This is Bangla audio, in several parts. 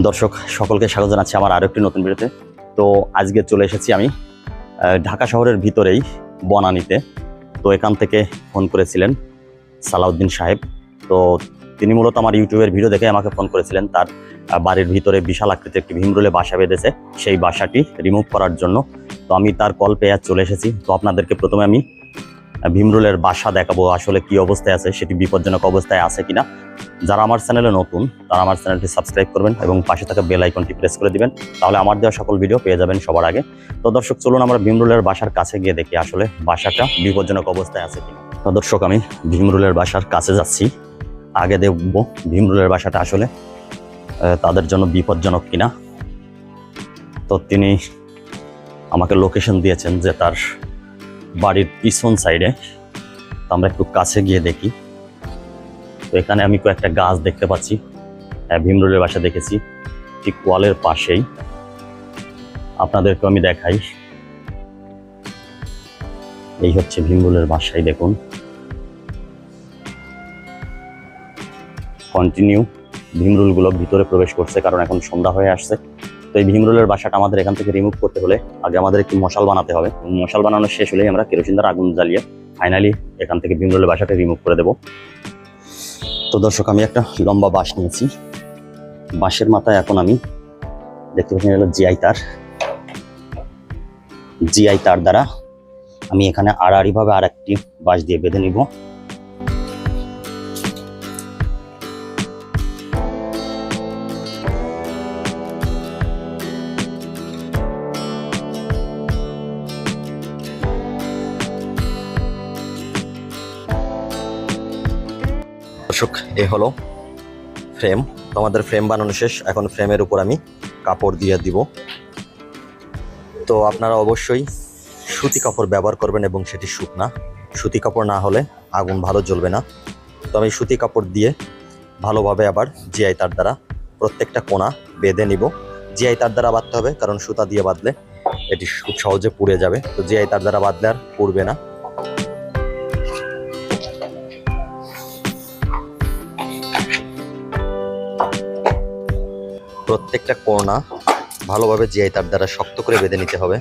দর্শক, সকলকে স্বাগত জানাচ্ছি আমার আরও একটি নতুন ভিডিওতে। তো আজকে চলে এসেছি আমি ঢাকা শহরের ভিতরেই বনানীতে। তো এখান থেকে ফোন করেছিলেন সালাউদ্দিন সাহেব। তো তিনি মূলত আমার ইউটিউবের ভিডিও দেখে আমাকে ফোন করেছিলেন। তার বাড়ির ভিতরে বিশাল আকৃতির একটি ভীমরুলে বাসা বেঁধেছে। সেই বাসাটি রিমুভ করার জন্য। তো আমি তার কল পেয়ে চলে এসেছি। তো আপনাদেরকে প্রথমে আমি ভীমরুলের বাসা দেখাবো, আসলে কি অবস্থায় আছে, সেটি বিপজ্জনক অবস্থায় আছে কিনা। যারা আমার চ্যানেলে নতুন, তারা আমার চ্যানেলটি সাবস্ক্রাইব করবেন এবং পাশে থাকা বেল আইকনটি প্রেস করে দিবেন, তাহলে আমার দেওয়া সকল ভিডিও পেয়ে যাবেন সবার আগে। তো দর্শক, চলুন আমরা ভীমরুলের বাসার কাছে গিয়ে দেখি আসলে বাসাটা বিপজ্জনক অবস্থায় আছে কিনা। তো দর্শক, আমি ভীমরুলের বাসার কাছে যাচ্ছি। আগে দেখব ভীমরুলের বাসাটা আসলে তাদের জন্য বিপজ্জনক কিনা। তো তিনি আমাকে লোকেশন দিয়েছেন যে তার বাড়ির পিছন সাইডে আমরা একটু কাছে গিয়ে দেখি। তো এখানে আমি কয়েকটা গাছ দেখতে পাচ্ছি। হ্যাঁ, ভীমরুলের বাসা দেখেছি। ঠিক ওয়ালের পাশেই। আপনাদেরকে আমি দেখাই। এই হচ্ছে ভীমরুলের বাসাই দেখুন। কন্টিনিউ ভীমরুলগুলো ভিতরে প্রবেশ করছে কারণ এখন সন্ধ্যা হয়ে আসছে। তো এই ভীমরুলের বাসাটা আমাদের এখান থেকে রিমুভ করতে হলে আগে আমাদের একটি মশাল বানাতে হবে। মশাল বানানো শেষ হলেই আমরা কেরোসিন দ্বারা আগুন জ্বালিয়ে ফাইনালি এখান থেকে ভীমরুলের বাসাটা রিমুভ করে দেবো। তো দর্শক, আমি একটা লম্বা বাঁশ নিয়েছি। বাঁশের মাথায় এখন আমি দেখতে পাচ্ছি হলো জিআই তার। জিআই তার দ্বারা আমি এখানে আড়াআড়িভাবে আর একটি বাঁশ দিয়ে বেঁধে নিব। দর্শক, এ হলো ফ্রেম আমাদের ফ্রেম বানানো শেষ, এখন ফ্রেমের উপর আমি কাপড় দিয়ে দিব। তো আপনারা অবশ্যই সুতি কাপড় ব্যবহার করবেন এবং সেটি শুকনা। সুতি কাপড় না হলে আগুন ভালো জ্বলবে না। তো আমি সুতি কাপড় দিয়ে ভালোভাবে আবার জিআই তার দ্বারা প্রত্যেকটা কোণা বেঁধে নিব। জিআই তার দ্বারা বাঁধতে হবে, কারণ সুতা দিয়ে বাঁধলে এটি খুব সহজে পুড়ে যাবে। তো জিআই তার দ্বারা বাঁধলে আর পুড়বে না। প্রত্যেকটা কোণা ভালোভাবে জিআই তার দ্বারা শক্ত করে বেঁধে নিতে হবে।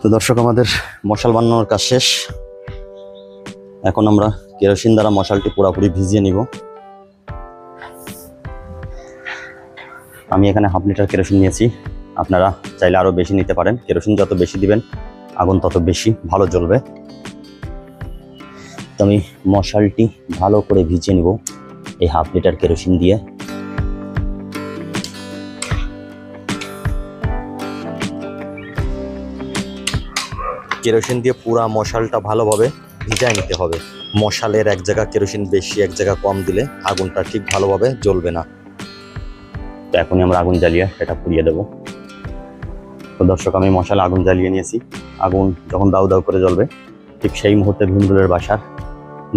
তো দর্শক, আমাদের মশাল বানানোর কাজ শেষ। এখন আমরা কেরোসিন দ্বারা মশালটি পুরোপুরি ভিজিয়ে নিব। আমি এখানে হাফ লিটার কেরোসিন নিয়েছি। আপনারা চাইলে আরও বেশি নিতে পারেন। কেরোসিন যত বেশি দিবেন, আগুন তত বেশি ভালো জ্বলবে। আমি মশালটি ভালো করে ভিজিয়ে নিব। এই হাফ লিটার কেরোসিন দিয়ে। কেরোসিন দিয়ে পুরা মশালটা ভালোভাবে ভিজায় নিতে হবে। মশালের এক জায়গা কেরোসিন বেশি, এক জায়গা কম দিলে আগুনটা ঠিক ভালোভাবে জ্বলবে না। তো এখনই আমরা আগুন জ্বালিয়ে এটা পুড়িয়ে দেবো। তো দর্শক, আমি মশালে আগুন জ্বালিয়ে নিয়েছি। আগুন যখন দাউ দাউ করে জ্বলবে, ঠিক সেই মুহূর্তে ভীমরুলের বাসার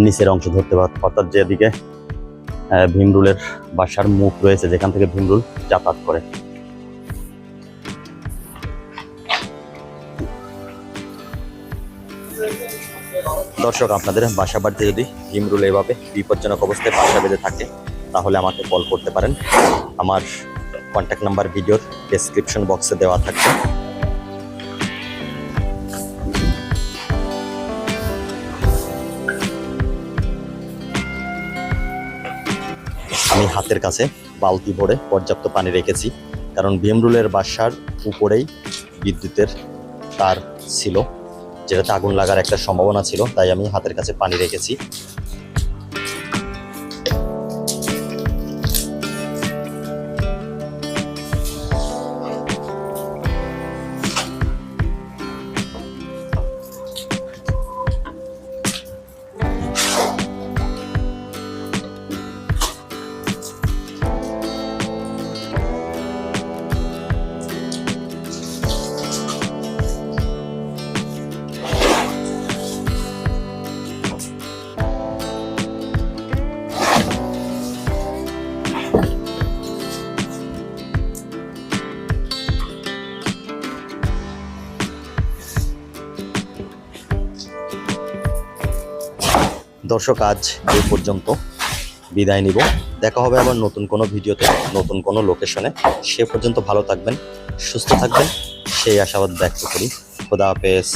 নিচের অংশ ধরতে পারত অর্থাৎ যেদিকে ভীমরুলের বাসার মুখ রয়েছে, যেখান থেকে ভীমরুল যাতায়াত করে। দর্শক, আপনাদের বাসা বাড়িতে যদি ভীমরুল এভাবে বিপজ্জনক অবস্থায় বাসা বেঁধে থাকে, তাহলে আমাকে কল করতে পারেন। আমার কন্ট্যাক্ট নাম্বার ভিডিওর ডেসক্রিপশন বক্সে দেওয়া থাকবে। হাতের কাছে বালতি ভরে পর্যাপ্ত পানি রেখেছি, কারণ ভীমরুলের বাসার উপরেই বিদ্যুতের তার ছিল, যেটাতে আগুন লাগার একটা সম্ভাবনা ছিল, তাই আমি হাতের কাছে পানি রেখেছি। দর্শক, আজ এই পর্যন্ত বিদায় নিব। দেখা হবে আবার নতুন কোনো ভিডিওতে, নতুন কোনো লোকেশনে। সে পর্যন্ত ভালো থাকবেন, সুস্থ থাকবেন। সেই আশাবাদ ব্যক্ত করি। খোদা হাফেজ।